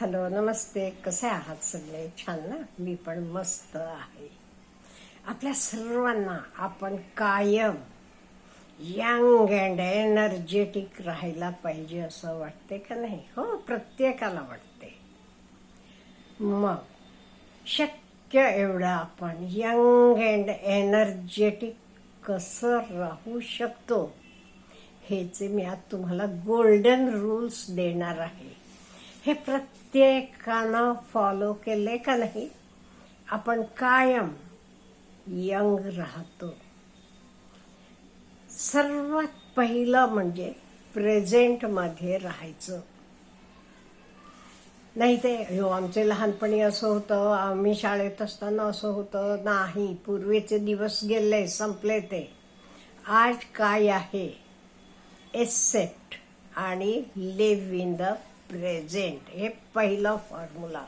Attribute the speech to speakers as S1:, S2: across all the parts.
S1: Hello नमस्ते. कसे आहात सगळे? छान ना? मी पण मस्त आहे. आपल्या सर्वांना आपण कायम यंग अँड एनर्जेटिक राहायला पाहिजे असं वाटते का नाही? हो प्रत्येकाला वाटते. मग शक्य एवढं आपण यंग अँड एनर्जेटिक कसं राहू शकतो? हेचे मी आज तुम्हाला गोल्डन रूल्स देणार आहे. हे प्रत्येकानं फॉलो केले का नाही? आपण कायम यंग राहतो. सर्वात पहिलं म्हणजे प्रेझेंटमध्ये राहायचं. नाही ते हो आमचे लहानपणी असं होतं आम्ही शाळेत असताना असं होतं. नाही पूर्वीचे दिवस गेले संपले ते. आज काय आहे? एक्सेप्ट आणि लिव्ह इन द प्रेझेंट. हे पहिलं फॉर्म्युला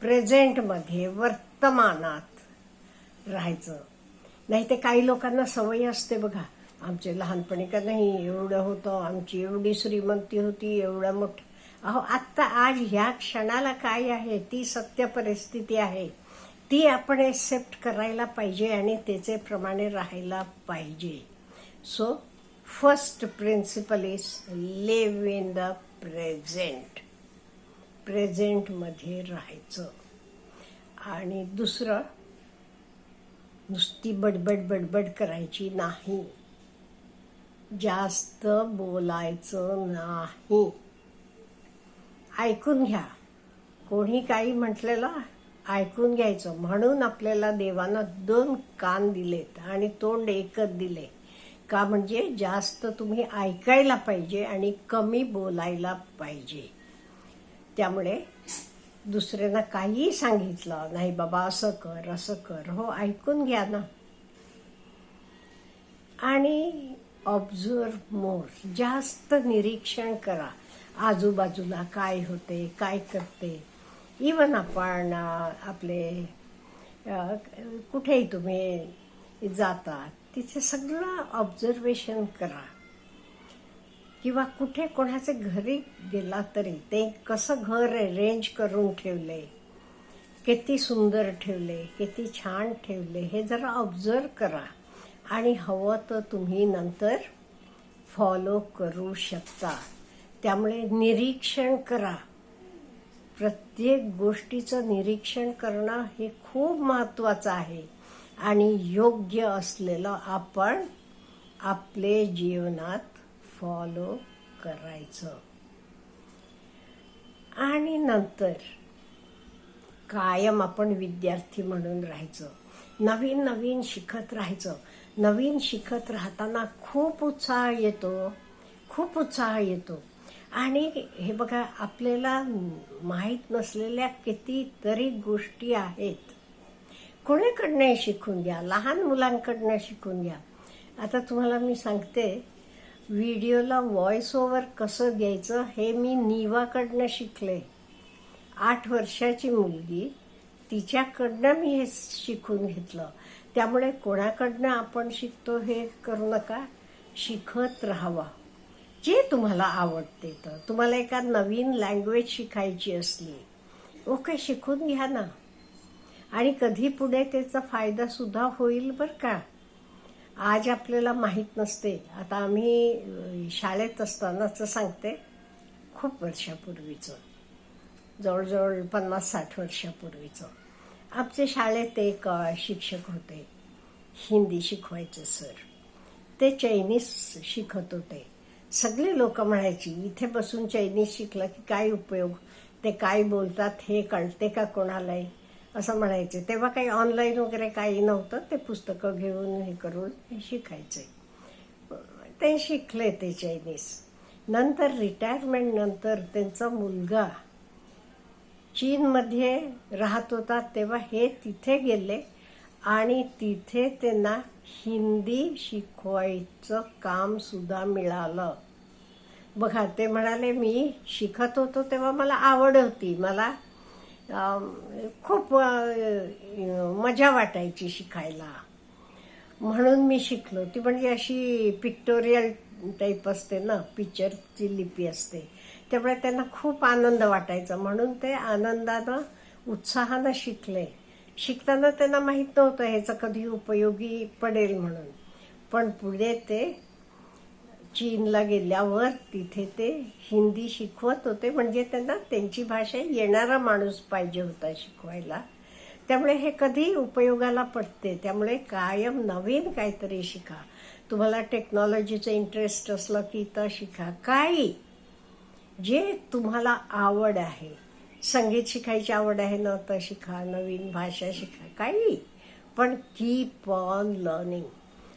S1: प्रेझेंटमध्ये वर्तमानात राहायचं. नाही ते काही लोकांना सवय असते बघा. आमचे लहानपणी का नाही एवढं होतं आमची एवढी श्रीमंती होती एवढं मोठं. अहो आत्ता आज ह्या क्षणाला काय आहे? ती सत्य परिस्थिती आहे. ती आपण एक्सेप्ट करायला पाहिजे आणि त्याचे प्रमाणे राहायला पाहिजे. So first principle is live in the present प्रेझेंटमध्ये राहायचं. आणि दुसरं नुसती बडबड बडबड करायची नाही. जास्त बोलायचं नाही. ऐकून घ्या. कोणी काही म्हटलेलं ऐकून घ्यायचं. म्हणून आपल्याला देवानं दोन कान दिलेत आणि तोंड एकच दिले का म्हणजे जास्त तुम्ही ऐकायला पाहिजे आणि कमी बोलायला पाहिजे. त्यामुळे दुसऱ्यांना काही सांगितलं नाही बाबा असं कर असं कर. हो ऐकून घ्या ना. आणि ऑब्झर्व मोर जास्त निरीक्षण करा. आजूबाजूला काय होते काय करते? इवन आपण आपले कुठेही तुम्ही जातात तिथे सगळं ऑब्झर्वेशन करा. किंवा कुठे कोणाचे घरी गेला तरी ते कसं घर अरेंज करून ठेवले किती सुंदर ठेवले किती छान ठेवले हे जरा ऑब्झर्व करा. आणि हवं तर तुम्ही नंतर फॉलो करू शकता. त्यामुळे निरीक्षण करा. प्रत्येक गोष्टीचं निरीक्षण करणं हे खूप महत्त्वाचं आहे. आणि योग्य असलेलं आपण आपले जीवनात फॉलो करायचं. आणि नंतर कायम आपण विद्यार्थी म्हणून राहायचं. नवीन नवीन शिकत राहायचं. नवीन शिकत राहताना खूप उत्साह येतो. खूप उत्साह येतो. आणि हे बघा आपल्याला माहीत नसलेल्या कितीतरी गोष्टी आहेत. कोणाकडनं शिकून घ्या? लहान मुलांकडनं शिकून घ्या. आता तुम्हाला मी सांगते व्हिडिओला व्हॉइस ओव्हर कसं द्यायचं हे मी नीवाकडनं शिकले. आठ वर्षाची मुलगी तिच्याकडनं मी हे शिकून घेतलं. त्यामुळे कोणाकडनं आपण शिकतो हे करू नका. शिकत राहावा. जे तुम्हाला आवडते तर. तुम्हाला एका नवीन लँग्वेज शिकायची असली ओके शिकून घ्या ना. आणि कधी पुढे त्याचा फायदा सुद्धा होईल बरं का. आज आपल्याला माहीत नसते. आता आम्ही शाळेत असतानाच सांगते खूप वर्षापूर्वीचं. जवळजवळ पन्नास साठ वर्षापूर्वीचं. आमचे शाळेत एक शिक्षक होते. हिंदी शिकवायचे सर. ते चायनीज शिकत होते. सगळे लोक म्हणायची इथे बसून चायनीज शिकलं की काय उपयोग? ते काय बोलतात? हे कळते का कोणालाही? असं म्हणायचे. तेव्हा काही ऑनलाईन वगैरे काही नव्हतं. ते पुस्तकं घेऊन हे करून हे शिकायचे. ते शिकले ते चायनीज. नंतर रिटायरमेंटनंतर त्यांचा मुलगा चीनमध्ये राहत होता. तेव्हा हे तिथे गेले आणि तिथे त्यांना हिंदी शिकवायचं कामसुद्धा मिळालं. बघा ते म्हणाले मी शिकत होतो तेव्हा मला आवड होती. मला खूप मजा वाटायची शिकायला. म्हणून मी शिकलो. ती म्हणजे अशी पिक्टोरियल टाईप असते ना पिक्चरची लिपी असते. त्यामुळे त्यांना खूप आनंद वाटायचा. म्हणून ते आनंदानं उत्साहानं शिकले. शिकताना त्यांना माहीत नव्हतं ह्याचा कधी उपयोगी पडेल म्हणून. पण पुढे ते चीनला गेल्यावर तिथे ते हिंदी शिकवत होते. म्हणजे त्यांना त्यांची भाषा येणारा माणूस पाहिजे होता शिकवायला. त्यामुळे हे कधी उपयोगाला पडते? त्यामुळे कायम नवीन काहीतरी शिका. तुम्हाला टेक्नॉलॉजीचं इंटरेस्ट असलं की तर शिका. काही जे तुम्हाला आवड आहे. संगीत शिकायची आवड आहे ना तर शिका. नवीन भाषा शिका. काही? पण कीप ऑन लर्निंग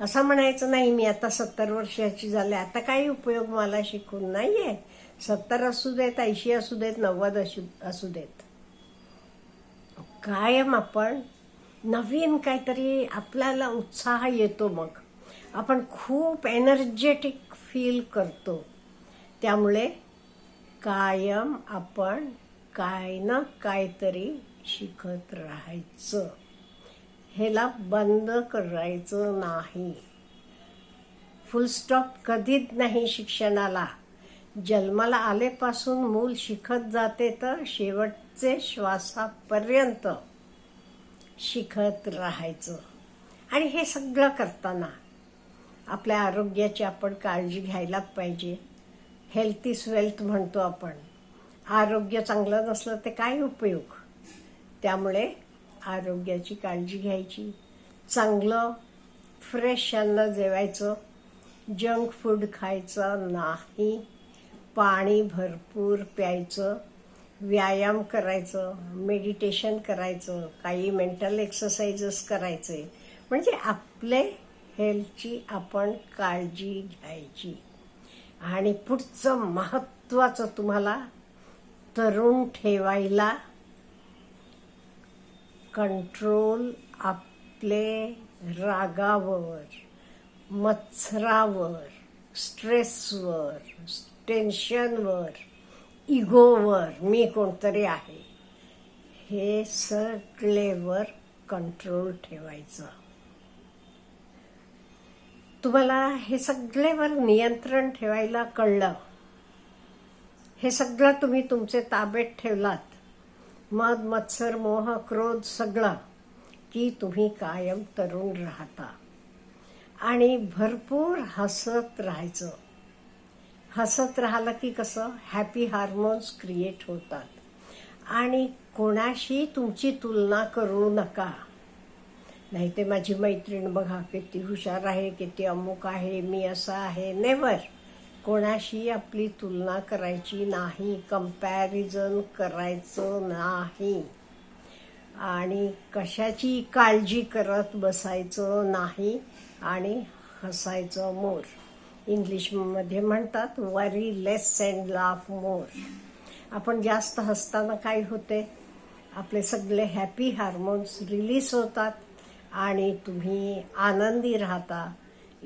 S1: असं म्हणायचं नाही मी आता सत्तर वर्षाची झाले आता काही उपयोग मला शिकून नाही आहे सत्तर असू देत ऐंशी असू देत नव्वद असू असू देत. कायम आपण नवीन काहीतरी आपल्याला उत्साह येतो मग. आपण खूप एनर्जेटिक फील करतो. त्यामुळे कायम आपण काय ना काहीतरी शिकत राहायचं. ह्याला बंद करायचं नाही. फुलस्टॉप कधीच नाही शिक्षणाला. जन्माला आलेपासून मूल शिकत जाते तर शेवटचे श्वासापर्यंत शिकत राहायचं. आणि हे सगळं करताना आपल्या आरोग्याची आपण काळजी घ्यायला पाहिजे. हेल्थ इज वेल्थ म्हणतो आपण. आरोग्य चांगलं नसलं ते काय उपयोग? त्यामुळे आरोग्याची काळजी घ्यायची. चांगलं फ्रेश अन्न जेवायचं. जंक फूड खायचं नाही. पाणी भरपूर प्यायचं. व्यायाम करायचं. मेडिटेशन करायचं. काही मेंटल एक्सरसाइजेस करायचे. म्हणजे आपले हेल्थची आपण काळजी घ्यायची. आणि पुढचं महत्त्वाचं तुम्हाला तरुण ठेवायला कंट्रोल आपले रागावर मत्सरावर स्ट्रेसवर टेन्शनवर इगोवर मी कोणतरी आहे. हे सगळेवर कंट्रोल ठेवायचं. तुम्हाला हे सगळेवर नियंत्रण ठेवायला कळलं. हे सगळं तुम्ही तुमचे ताब्यात ठेवलात. मद मत्सर मोह क्रोध सगळा की तुम्ही कायम तरुण राहता. आणि भरपूर हसत राहायचं. हसत राहिलं की कसं? हॅपी हार्मोन्स क्रिएट होतात. आणि कोणाशी तुमची तुलना करू नका. नाही ते माझी मैत्रीण बघा किती हुशार आहे किती अमुक आहे मी असं आहे नेवर कोणाशी आपली तुलना करायची नाही कंपॅरिझन करायचं नाही. आणि कशाची काळजी करत बसायचं नाही आणि हसायचं मोर. इंग्लिशमध्ये म्हणतात worry less and laugh more आपण जास्त हसताना काय होते? आपले सगळे हॅपी हार्मोन्स रिलीज होतात आणि तुम्ही आनंदी राहता.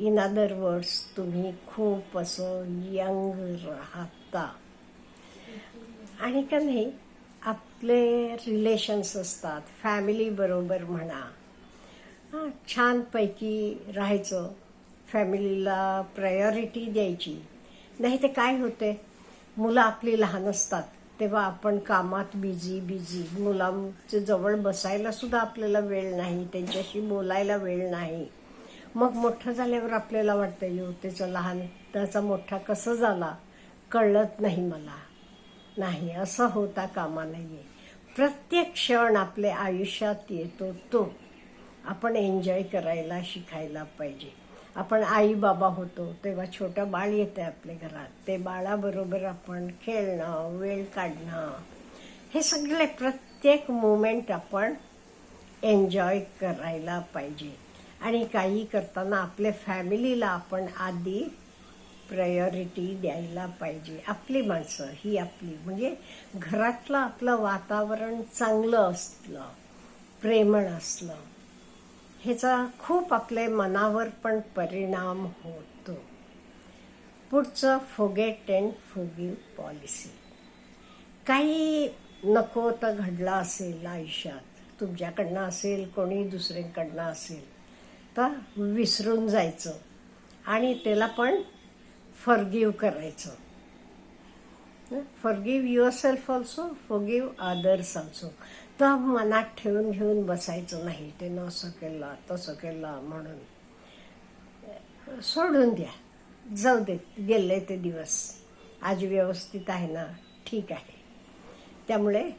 S1: इन अदर वर्ड्स तुम्ही खूप असं यंग राहता. आणि का नाही आपले रिलेशन्स असतात. फॅमिलीबरोबर म्हणा. हां छानपैकी राहायचं. फॅमिलीला प्रायोरिटी द्यायची. नाही ते काय होते? मुलं आपली लहान असतात. तेव्हा आपण कामात बिझी बिझी मुलांच्या जवळ बसायला सुद्धा आपल्याला वेळ नाही. त्यांच्याशी बोलायला वेळ नाही. मग मोठं झाल्यावर आपल्याला वाटतं येऊ त्याचं लहान त्याचा मोठा कसं झाला? कळत नाही मला. नाही असं होता कामा नाहीये प्रत्येक क्षण आपल्या आयुष्यात येतो तो. आपण एन्जॉय करायला शिकायला पाहिजे. आपण आई बाबा होतो तेव्हा छोटं बाळ येतं आपल्या घरात. ते बाळाबरोबर आपण खेळणं वेळ काढणं. हे सगळे प्रत्येक मोमेंट आपण एन्जॉय करायला पाहिजे. आणि काही करताना आपल्या फॅमिलीला आपण आधी प्रायोरिटी द्यायला पाहिजे. आपली माणसं ही आपली. म्हणजे घरातलं आपलं वातावरण चांगलं असलं प्रेमळ असलं ह्याचा खूप आपल्या मनावर पण परिणाम होतो. पुढचं फोगेट अँड फोगिव पॉलिसी काही नको तर घडलं असेल आयुष्यात. तुमच्याकडनं असेल कोणी दुसऱ्यांकडनं असेल. तर विसरून जायचं. आणि त्याला पण फॉरगिव करायचं. Forgive yourself also forgive others also तर मनात ठेवून घेऊन बसायचं नाही. ते न असं केलं तसं केलं म्हणून. सोडून द्या. जाऊ दे गेले ते दिवस. आज व्यवस्थित आहे ना? ठीक आहे. त्यामुळे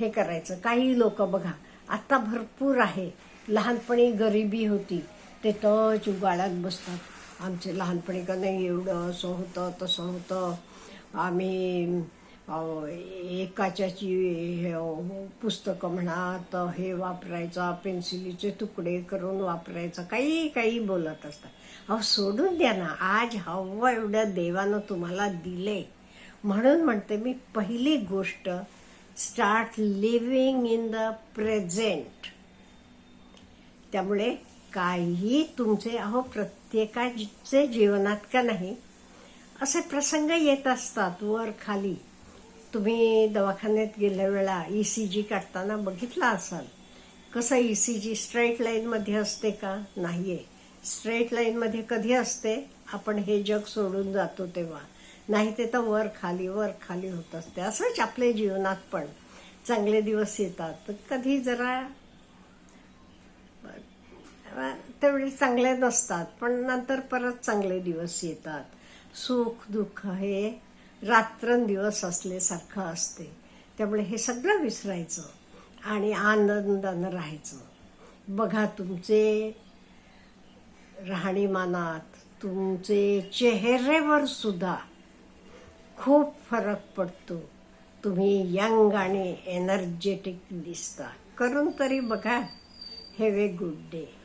S1: हे करायचं. काही लोक बघा आता भरपूर आहे. लहानपणी गरिबी होती. ते टच उगाळ्यात बसतात. आमचे लहानपणी का नाही एवढं असं होतं तसं होतं. आम्ही एकाच्याची हे, पुस्तकं म्हणा तर हे वापरायचा पेन्सिलीचे तुकडे करून वापरायचं काही काही बोलत असतात. अहो सोडून द्या ना. आज हवं एवढं देवानं तुम्हाला दिले. म्हणून म्हणते मी पहिली गोष्ट start living in the present त्यामुळे काही तुमचे अहो प्रत्येकाचे जीवनात का नाही असे प्रसंग येत असतात वर खाली. तुम्ही दवाखान्यात गेल्या वेळा ई सी जी काढताना बघितला असाल. कसं ई सी जी स्ट्रेट लाईनमध्ये असते का? नाहीये. स्ट्रेट लाईनमध्ये कधी असते? आपण हे जग सोडून जातो तेव्हा. नाही ते तर वर खाली वर खाली होत असते. असंच आपल्या जीवनात पण. चांगले दिवस येतात. तर कधी जरा तेवढे चांगले नसतात पण नंतर परत चांगले दिवस येतात. सुख दुःख हे रात्रंदिवस असल्यासारखं असते. त्यामुळे हे सगळं विसरायचं आणि आनंदानं राहायचं. बघा तुमचे राहणीमानात तुमचे चेहऱ्यावर सुद्धा खूप फरक पडतो. तुम्ही यंग आणि एनर्जेटिक दिसता. करून तरी बघा. Have a good day